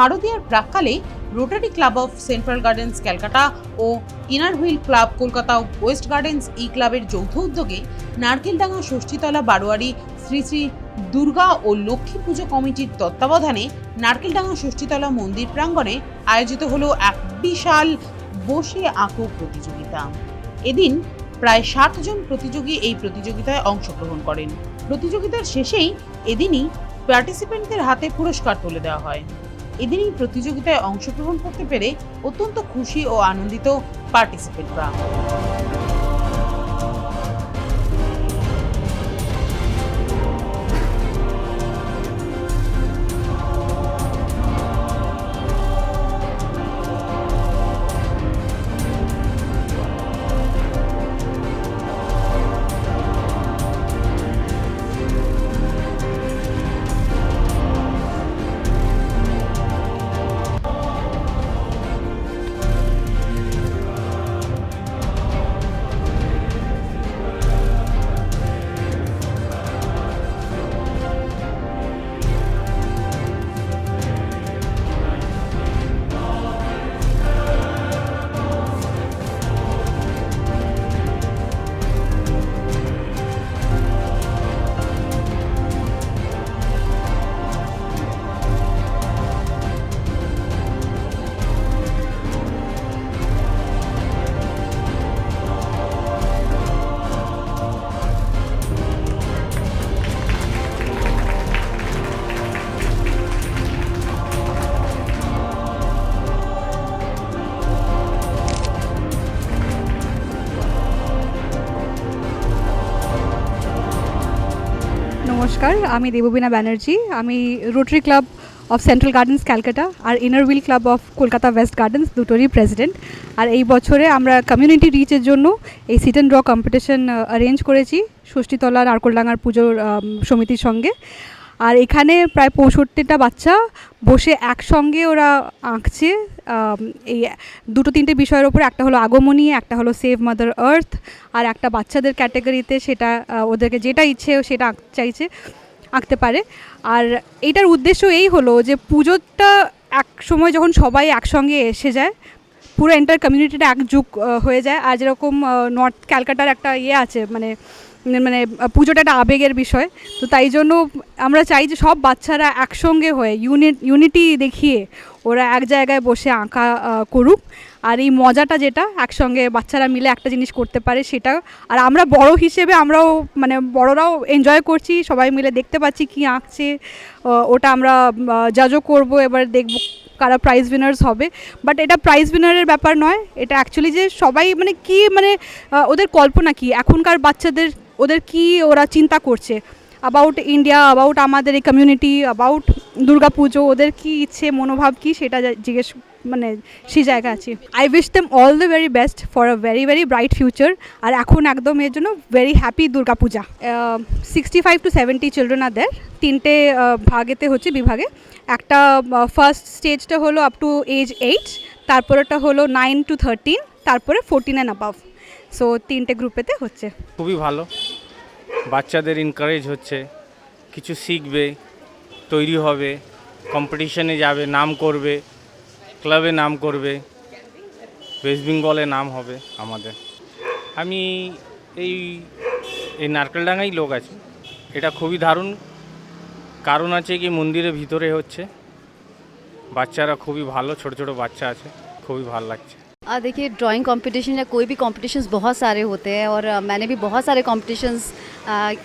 শারদীয়ার প্রাককালে Rotary club of central gardens Calcutta O inner wheel club Kolkata west gardens ই ক্লাবের যৌথ উদ্যোগে নারকেলডাঙ্গা, ষষ্ঠীতলা, বারোয়ারি, শ্রী শ্রী দুর্গা ও লক্ষ্মী পুজো কমিটির তত্ত্বাবধানে নারকেলডাঙ্গা, ষষ্ঠীতলা মন্দির প্রাঙ্গণে আয়োজিত হলো এক বিশাল বসে আঁকো প্রতিযোগিতা। এদিন প্রায় ষাট জন প্রতিযোগী এই প্রতিযোগিতায় অংশগ্রহণ করেন। প্রতিযোগিতার শেষেই এদিনই পার্টিসিপেন্টদের হাতে পুরস্কার তুলে দেওয়া হয়। এদিনই প্রতিযোগিতায় অংশগ্রহণ করতে পেরে অত্যন্ত খুশি ও আনন্দিত পার্টিসিপেন্টরা। নমস্কার, আমি দেববীণা ব্যানার্জি। আমি Rotary club of central gardens Calcutta R inner wheel club of Kolkata west gardens দুটোরই প্রেসিডেন্ট আর এই বছরে আমরা কমিউনিটি রিচের জন্য এই sit and draw competition arrange করেছি। ষষ্ঠীতলা নারকোলডাঙ্গার পুজোর সমিতির সঙ্গে। আর এখানে প্রায় পঁয়ষট্টিটা বাচ্চা বসে একসঙ্গে ওরা আঁকছে এই দুটো তিনটে বিষয়ের ওপর, একটা হলো আগমনী, একটা হলো সেভ মাদার আর্থ আর একটা বাচ্চাদের ক্যাটাগরিতে সেটা ওদেরকে যেটা ইচ্ছে সেটা চাইছে, আঁকতে পারে। আর এটার উদ্দেশ্য এই হলো যে পুজোটা এক সময় যখন সবাই একসঙ্গে এসে যায়, পুরো এন্টার কমিউনিটিটা একযুগ হয়ে যায়। আর যেরকম নর্থ ক্যালকাটার একটা ইয়ে আছে মানে মানে পুজোটা একটা আবেগের বিষয়। তো তাই জন্য আমরা চাই যে সব বাচ্চারা একসঙ্গে হয়ে ইউনিট ইউনিটি দেখিয়ে ওরা এক জায়গায় বসে আঁকা করুক। আর এই মজাটা যেটা, একসঙ্গে বাচ্চারা মিলে একটা জিনিস করতে পারে সেটা। আর আমরা বড় হিসেবে আমরাও মানে বড়রাও এনজয় করছি, সবাই মিলে দেখতে পাচ্ছি কি আঁকছে ওটা আমরা জাজও করব, এবার দেখব কারা প্রাইজ উইনার্স হবে। বাট এটা প্রাইজ উইনারের ব্যাপার নয়, এটা অ্যাকচুয়ালি যে সবাই মানে কি মানে ওদের কল্পনা কি? এখনকার বাচ্চাদের ওদের কি ওরা চিন্তা করছে? অ্যাবাউট ইন্ডিয়া অ্যাবাউট আমাদের এই কমিউনিটি অ্যাবাউট দুর্গা পুজো ওদের কি ইচ্ছে, মনোভাব কি সেটা জিজ্ঞেস মানে সেই জায়গা আছে। I wish them all the very best for a very very bright future আর এখন একদম এর জন্য very happy Durga Puja sixty five to seventy children আর দের তিনটে ভাগেতে হচ্ছে বিভাগে। একটা ফার্স্ট স্টেজটা হলো আপ টু এজ এইট তারপরেটা হলো নাইন টু থার্টিন তারপরে ফোরটিন অ্যান্ড অ্যাবাভ সো তিনটে গ্রুপেতে হচ্ছে। খুবই ভালো। বাচ্চাদের এনকারেজ হচ্ছে। কিছু শিখবে, তৈরি হবে কম্পিটিশনে যাবে, নাম করবে ক্লাবে নাম করবে ওয়েস্ট বেঙ্গলে নাম হবে আমাদের। আমি এই এই নারকেলডাঙ্গাই লোক আছে। এটা খুবই দারুণ কারণ আছে কি, মন্দিরের ভিতরে হচ্ছে। বাচ্চারা খুবই ভালো, ছোট ছোট বাচ্চা আছে, খুবই ভালো লাগছে। देखिए ड्राइंग कंपटीशन या कोई भी कंपटीशंस बहुत सारे होते हैं और मैंने भी बहुत सारे कंपटीशंस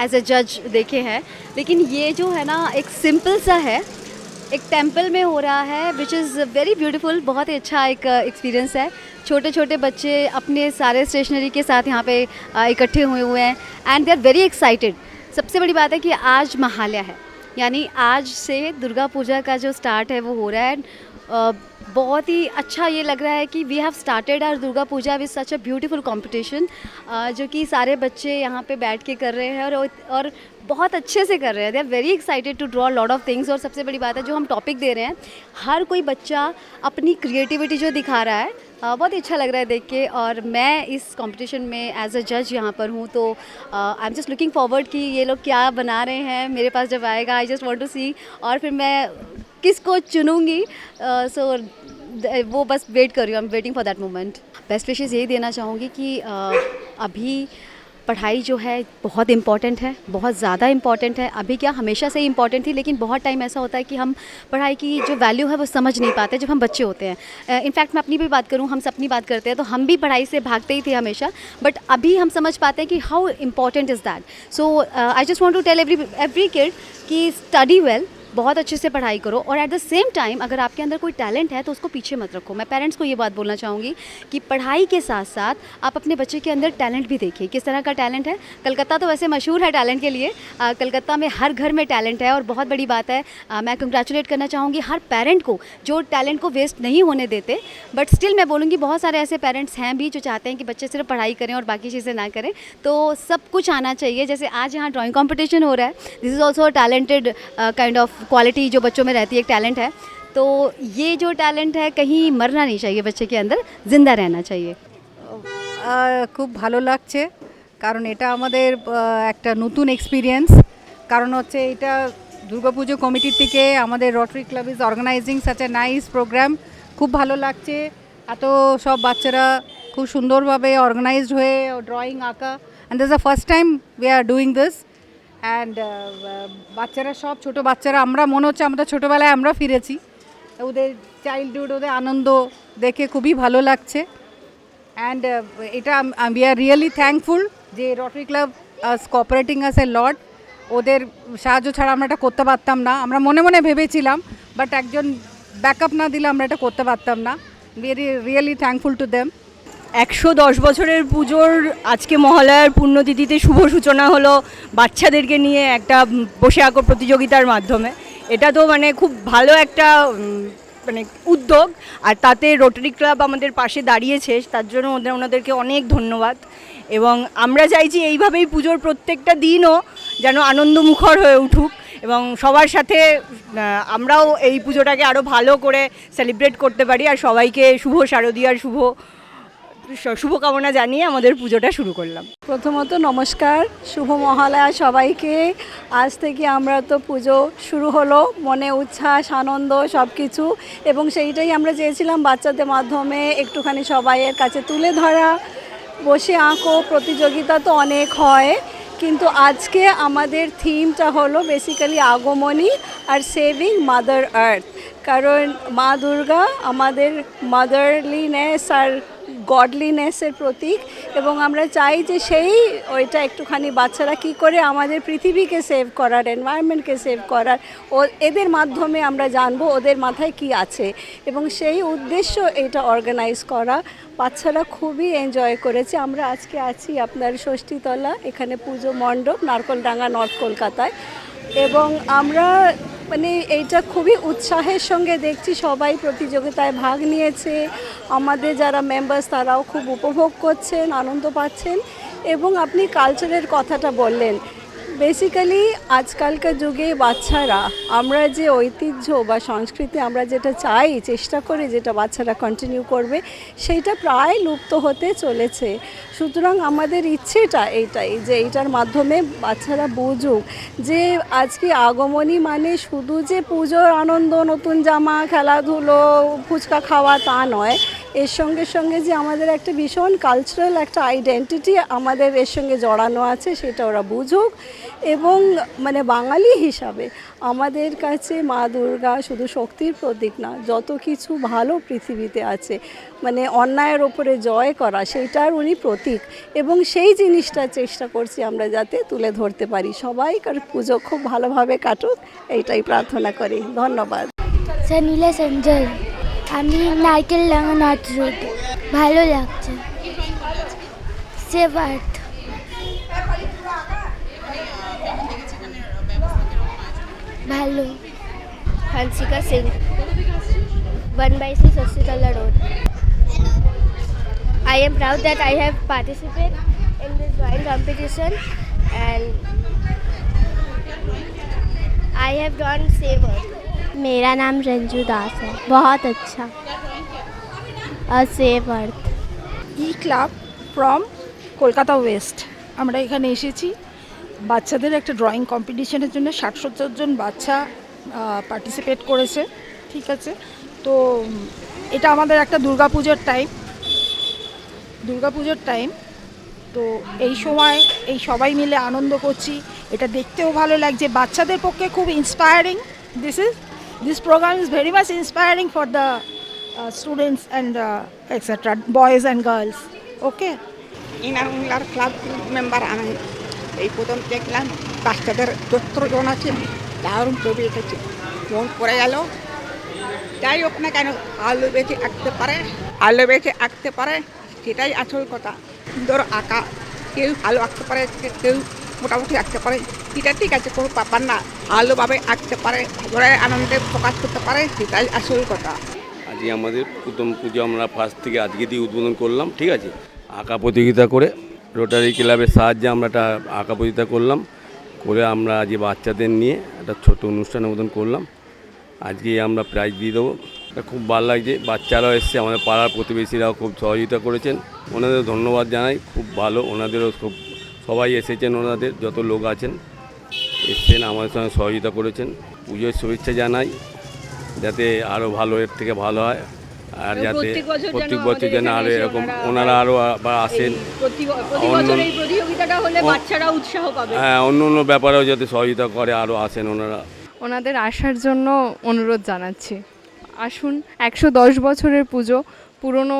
एज ए जज देखे हैं। लेकिन ये जो है ना, एक सिंपल सा है, एक टेंपल में हो रहा है विच इज़ वेरी ब्यूटीफुल बहुत ही अच्छा एक एक्सपीरियंस है। छोटे छोटे बच्चे अपने सारे स्टेशनरी के साथ यहाँ पे इकट्ठे हुए हुए हैं and they are very excited सबसे बड़ी बात है कि आज महालया है, यानी आज से दुर्गा पूजा का जो स्टार्ट है वो हो रहा है बहुत ही अच्छा ये लग रहा है कि we have started our Durga Puja with such a beautiful competition जो कि सारे बच्चे यहाँ पे बैठ के कर रहे हैं और और बहुत अच्छे से कर रहे हैं। They are very excited to draw lot of things और सबसे बड़ी बात है जो हम टॉपिक दे रहे हैं हर कोई बच्चा अपनी क्रिएटिविटी जो दिखा रहा है अ, बहुत ही अच्छा लग रहा है देख के और मैं इस कंपटीशन में एज अ जज यहाँ पर हूँ तो I am just looking forward कि ये लोग क्या बना रहे हैं मेरे पास जब आएगा I just want to see और फिर मैं किसको चुनूँगी? सो uh, so, वो बस वेट कर रही हूँ I am waiting for that moment best wishes यही देना चाहूँगी कि uh, अभी पढ़ाई जो है बहुत इंपॉर्टेंट है बहुत ज़्यादा इंपॉर्टेंट है। अभी क्या हमेशा से ही इंपॉर्टेंट थी लेकिन बहुत टाइम ऐसा होता है कि हम पढ़ाई की जो वैल्यू है वो समझ नहीं पाते जब हम बच्चे होते हैं। इनफैक्ट uh, मैं अपनी भी बात करूँ हम सब अपनी बात करते हैं तो हम भी पढ़ाई से भागते ही थे हमेशा बट अभी हम समझ पाते हैं कि how important is that so I just want to tell every every kid कि स्टडी वेल बहुत अच्छे से पढ़ाई करो और एट द सेम टाइम अगर आपके अंदर कोई टैलेंट है तो उसको पीछे मत रखो। मैं पेरेंट्स को ये बात बोलना चाहूँगी कि पढ़ाई के साथ साथ आप अपने बच्चे के अंदर टैलेंट भी देखिए। किस तरह का टैलेंट है? कलकत्ता तो वैसे मशहूर है टैलेंट के लिए। आ, कलकत्ता में हर घर में टैलेंट है और बहुत बड़ी बात है। आ, मैं कंग्रेचुलेट करना चाहूँगी हर पेरेंट को जो टैलेंट को वेस्ट नहीं होने देते। बट स्टिल मैं बोलूँगी बहुत सारे ऐसे पेरेंट्स हैं भी जो चाहते हैं कि बच्चे सिर्फ़ पढ़ाई करें और बाकी चीज़ें ना करें। तो सब कुछ आना चाहिए। जैसे आज यहाँ ड्राइंग कंपटीशन हो रहा है। This is also talented kind of quality जो बच्चों में रहती है एक टैलेंट है तो ये जो टैलेंट है कहीं मरना नहीं चाहिए बच्चे के अंदर ज़िंदा रहना चाहिए আহ, খুব ভালো লাগছে কারণ এটা আমাদের আহ, একটা নতুন এক্সপিরিয়েন্স কারণ হচ্ছে এটা দুর্গাপুজো কমিটির থেকে আমাদের Rotary Club is organizing such a nice program খুব ভালো লাগছে এত সব বাচ্চারা খুব সুন্দরভাবে অর্গানাইজড হয়ে ড্রয়িং আঁকা and this the first time we are doing this and বাচ্চারা সব, ছোট বাচ্চারা, আমরা মনে হচ্ছে আমরা ছোটোবেলায় আমরা ফিরেছি। ওদের চাইল্ডহুড ওদের আনন্দ দেখে খুবই ভালো লাগছে। অ্যান্ড এটা উই আর রিয়েলি থ্যাঙ্কফুল যে Rotary club cooperating us a lot ওদের সাহায্য ছাড়া আমরা এটা করতে পারতাম না। আমরা মনে মনে ভেবেছিলাম বাট একজন ব্যাকআপ না দিলে আমরা এটা করতে পারতাম না। Very really thankful to them একশো দশ বছরের পুজোর আজকে মহালয়ার পুণ্যতিথিতে শুভ সূচনা হলো বাচ্চাদেরকে নিয়ে একটা বসে আঁকো প্রতিযোগিতার মাধ্যমে। এটা তো মানে খুব ভালো একটা মানে উদ্যোগ। আর তাতে রোটারি ক্লাব আমাদের পাশে দাঁড়িয়েছে, তার জন্য ওনাদেরকে অনেক ধন্যবাদ। এবং আমরা চাইছি এইভাবেই পুজোর প্রত্যেকটা দিনও যেন আনন্দমুখর হয়ে উঠুক এবং সবার সাথে আমরাও এই পুজোটাকে আরও ভালো করে সেলিব্রেট করতে পারি। আর সবাইকে শুভ শারদীয়ার শুভ শুভকামনা জানিয়ে আমাদের পুজোটা শুরু করলাম। প্রথমত নমস্কার, শুভ মহালয়া সবাইকে। আজ থেকে আমরা তো পুজো শুরু হলো, মনে উচ্ছ্বাস, আনন্দ সব কিছু এবং সেইটাই আমরা চেয়েছিলাম বাচ্চাদের মাধ্যমে একটুখানি সবাইয়ের কাছে তুলে ধরা। বসে আঁকো, প্রতিযোগিতা তো অনেক হয়। কিন্তু আজকে আমাদের থিমটা হলো বেসিক্যালি আগমনী আর সেভিং মাদার আর্থ কারণ মা দুর্গা আমাদের মাদারলিনেস আর গডলিনেসের প্রতীক এবং আমরা চাই যে সেই ওইটা একটুখানি বাচ্চারা কি করে আমাদের পৃথিবীকে সেভ করার এনভায়রনমেন্টকে সেভ করার, ও এদের মাধ্যমে আমরা জানব ওদের মাথায় কি আছে এবং সেই উদ্দেশ্য এটা অর্গানাইজ করা। বাচ্চারা খুবই এনজয় করেছে। আমরা আজকে আছি আপনার ষষ্ঠীতলা, এখানে পুজো মণ্ডপ, নারকলডাঙ্গা নর্থ কলকাতায় এবং আমরা মানে এইটা খুবই উৎসাহের সঙ্গে দেখছি, সবাই প্রতিযোগিতায় ভাগ নিয়েছে। আমাদের যারা মেম্বার্স তারাও খুব উপভোগ করছেন, আনন্দ পাচ্ছেন এবং আপনি কালচারের কথাটা বললেন। বেসিক্যালি আজকালকার যুগে বাচ্চারা, আমরা যে ঐতিহ্য বা সংস্কৃতি আমরা যেটা চাই, চেষ্টা করি যেটা বাচ্চারা কন্টিনিউ করবে, সেইটা প্রায় লুপ্ত হতে চলেছে। সুতরাং আমাদের ইচ্ছেটা এইটাই যে এইটার মাধ্যমে বাচ্চারা বুঝুক যে আজকে আগমনী মানে শুধু যে পুজোর আনন্দ, নতুন জামা, খেলাধুলো, ফুচকা খাওয়া তা নয় এর সঙ্গে সঙ্গে যে আমাদের একটা ভীষণ কালচারাল একটা আইডেন্টিটি আমাদের এর সঙ্গে জড়ানো আছে, সেটা ওরা বুঝুক এবং মানে বাঙালি হিসাবে আমাদের কাছে মা দুর্গা শুধু শক্তির প্রতীক না, যত কিছু ভালো পৃথিবীতে আছে মানে অন্যায়ের ওপরে জয় করা সেইটার উনি প্রতীক এবং সেই জিনিসটা চেষ্টা করছি আমরা যাতে তুলে ধরতে পারি। সবাইকার পুজো খুব ভালোভাবে কাটুক, এইটাই প্রার্থনা করি। ধন্যবাদ। স্যার, নীলা সঞ্জয়। আমি নারকেল ডাঙা নর্থ রোড ভালো লাগছে সেভ আর্থ ভালো Hansika Singh. One by C Sasitala Road. I am proud that I have participated in this drawing competition and I have drawn Saver. मेरा नाम रंजू दास है बहुत अच्छा और सेव अर्थ ই ক্লাব ফ্রম কলকাতা ওয়েস্ট আমরা এখানে এসেছি বাচ্চাদের একটা ড্রয়িং কম্পিটিশনের জন্য ষাট সত্তর জন বাচ্চা পার্টিসিপেট করেছে ঠিক আছে তো উম, এটা আমাদের একটা দুর্গাপুজোর টাইম দুর্গাপুজোর টাইম তো এই সময় এই সবাই মিলে আনন্দ করছি এটা দেখতেও ভালো লাগছে বাচ্চাদের পক্ষে খুব inspiring this is this programme is very much inspiring for the students and extra boys and girls okay inner club member আমি এই প্রথম দেখলাম বাচ্চাদের চত্রজন আছে দারুণ ছবি এঁকেছে মন পড়ে গেল যাই হোক না কেন আলু বেঁচে আঁকতে পারে আলু বেঁচে আঁকতে পারে সেটাই আসল কথা সুন্দর আঁকা কেউ ভালো আঁকতে পারে কেউ মোটামুটি আঁকতে পারে। সেটা ঠিক আছে, কোনো ব্যাপার না। ভালোভাবে আঁকতে পারে ভালোভাবে আনন্দে প্রকাশ করতে পারে, সেটাই আসল কথা। আজকে আমাদের প্রথম পুজো আমরা ফার্স্ট থেকে আজকে দিয়ে উদ্বোধন করলাম, ঠিক আছে? আঁকা প্রতিযোগিতা করে রোটারি ক্লাবের সাহায্যে আমরা একটা আঁকা প্রতিযোগিতা করলাম, করে আমরা আজকে বাচ্চাদের নিয়ে একটা ছোট অনুষ্ঠানের মতন করলাম। আজকে আমরা প্রাইজ দিয়ে দেবো। এটা খুব ভালো লাগছে, বাচ্চারাও এসছে, আমাদের পাড়ার প্রতিবেশীরাও খুব সহযোগিতা করেছেন। ওনাদের ধন্যবাদ জানাই, খুব ভালো, ওনাদেরও খুব সবাই এসেছেন ওনাদের যত লোক আছেন এসছেন আমাদের সঙ্গে সহযোগিতা করেছেন। পুজোর শুভেচ্ছা জানাই যাতে আরও ভালো এর থেকে ভালো হয় আর যাতে প্রত্যেক বছর যেন আরও এরকম ওনারা আরও আবার আসেন। হ্যাঁ অন্য অন্য ব্যাপারেও যাতে সহযোগিতা করে আরও আসেন ওনারা। ওনাদের আসার জন্য অনুরোধ জানাচ্ছি। আসুন একশো দশ বছরের পুজো পুরনো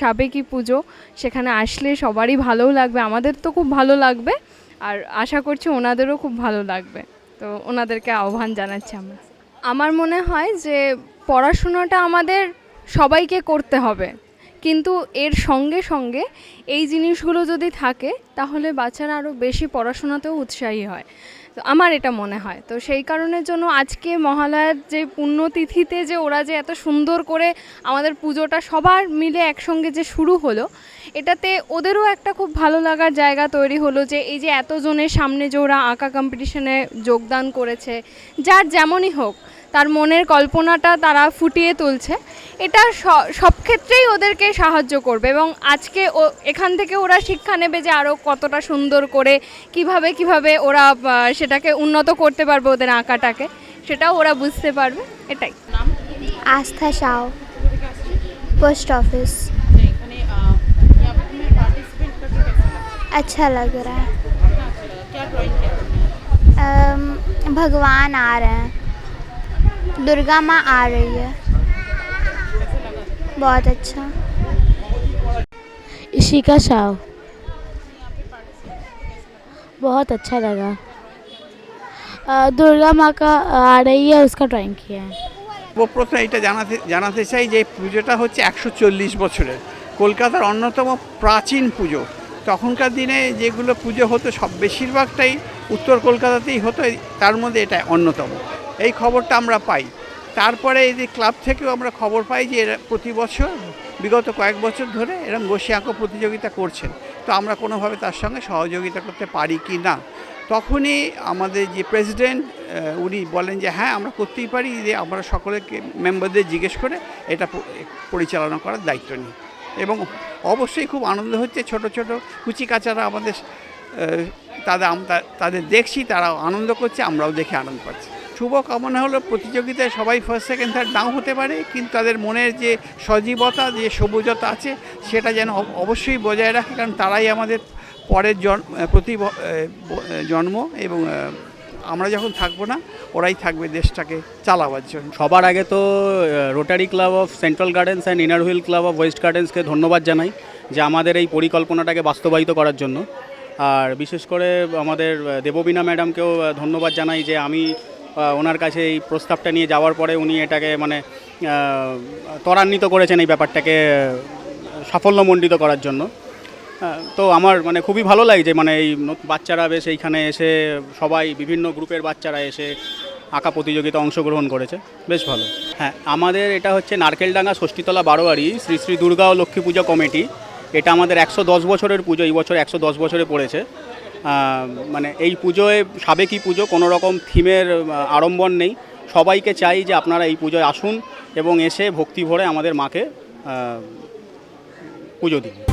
সাবেকি পুজো, সেখানে আসলে সবারই ভালোও লাগবে, আমাদের তো খুব ভালো লাগবে, আর আশা করছি ওনাদেরও খুব ভালো লাগবে। তো ওনাদেরকে আহ্বান জানাচ্ছি আমরা। আমার মনে হয় যে পড়াশোনাটা আমাদের সবাইকে করতে হবে, কিন্তু এর সঙ্গে সঙ্গে এই জিনিসগুলো যদি থাকে, তাহলে বাচ্চারা আরও বেশি পড়াশোনাতেও উৎসাহী হয়। তো আমার এটা মনে হয়। তো সেই কারণের জন্য আজকে মহালয়ার যে পুণ্যতিথিতে যে ওরা যে এত সুন্দর করে আমাদের পুজোটা সবার মিলে একসঙ্গে যে শুরু হলো, এটাতে ওদেরও একটা খুব ভালো লাগার জায়গা তৈরি হলো যে এই যে এতজনের সামনে যে ওরা আঁকা কম্পিটিশনে যোগদান করেছে, যার যেমনই হোক তার মনের কল্পনাটা তারা ফুটিয়ে তুলছে এটা স- সব ক্ষেত্রেই ওদেরকে সাহায্য করবে এবং আজকে ও এখান থেকে ওরা শিক্ষা নেবে যে আরও কতটা সুন্দর করে কিভাবে কিভাবে ওরা আহ, সেটাকে উন্নত করতে পারবে ওদের আঁকাটাকে সেটাও ওরা বুঝতে পারবে এটাই आस्था साव पोस्ट ऑफिस এখানে আহ, यहाँ पे तुम्हें पार्टिसिपेट करके कैसा लगा अच्छा लग रहा है क्या ड्राइंग किया तुमने अम, भगवान आ रहे हैं दुर्गा माँ आ रही है बहुत अच्छा इशिका साव बहुत अच्छा लगा अ, दुर्गा माँ का आ रही है उसका ड्राइंग किया है প্রথমে এটা জানাতে জানাতে চাই যে পুজোটা হচ্ছে একশো চল্লিশ বছরের কলকাতার অন্যতম প্রাচীন পুজো তখনকার দিনে যেগুলো পুজো হতো সব বেশিরভাগটাই উত্তর কলকাতাতেই হতো এই- তার মধ্যে এটা অন্যতম এই খবরটা আমরা পাই। তারপরে এই যে ক্লাব থেকেও আমরা খবর পাই যে এরা প্রতি বছর, বিগত কয়েক বছর ধরে এরকম বসে আঁকো প্রতিযোগিতা করছেন। তো আমরা কোনোভাবে তার সঙ্গে সহযোগিতা করতে পারি কি না? তখনই আমাদের যে প্রেসিডেন্ট উনি বলেন যে হ্যাঁ আমরা করতেই পারি যে আমরা সকলকে মেম্বারদের জিজ্ঞেস করে এটা পরিচালনা করার দায়িত্ব নিই। এবং অবশ্যই খুব আনন্দ হচ্ছে ছোট ছোট কুচি কাচারা আমাদের তাদের তাদের দেখছি তারা আনন্দ করছে, আমরাও দেখে আনন্দ পাচ্ছি। শুভ কামনা হলো প্রতিযোগিতায় সবাই ফার্স্ট সেকেন্ড থার্ড নাও হতে পারে কিন্তু তাদের মনের যে সজীবতা যে সবুজতা আছে সেটা যেন অব- অবশ্যই বজায় রাখে কারণ তারাই আমাদের পরের জন প্রতি জন্ম এবং আমরা যখন থাকব না ওরাই থাকবে দেশটাকে চালাবার জন্য। সবার আগে তো Rotary club of central gardens and inner wheel club of west গার্ডেন্সকে ধন্যবাদ জানাই যে আমাদের এই পরিকল্পনাটাকে বাস্তবায়িত করার জন্য। আর বিশেষ করে আমাদের আহ, দেববীণা ম্যাডামকেও ধন্যবাদ জানাই যে আমি ওনার কাছে এই প্রস্তাবটা নিয়ে যাওয়ার পরে উনি এটাকে মানে ত্বরান্বিত করেছেন এই ব্যাপারটাকে সাফল্যমণ্ডিত করার জন্য। তো আমার মানে খুবই ভালো লাগছে মানে এই বাচ্চারা বেশ এইখানে এসে সবাই বিভিন্ন গ্রুপের বাচ্চারা এসে আঁকা প্রতিযোগিতা অংশগ্রহণ করেছে। বেশ ভালো। হ্যাঁ আমাদের এটা হচ্ছে নারকেলডাঙ্গা ষষ্ঠীতলা বারোয়ারি শ্রী শ্রী দুর্গা ও লক্ষ্মী পূজা কমিটি। এটা আমাদের একশো দশ বছরের পুজো এই বছর একশো দশ বছরে পড়েছে। মানে এই পুজোয় সাবেকি পুজো কোনো রকম থিমের আড়ম্বর নেই। সবাইকে চাই যে আপনারা এই পুজোয় আসুন এবং এসে ভক্তি ভরে আমাদের মাকে পুজো দিন।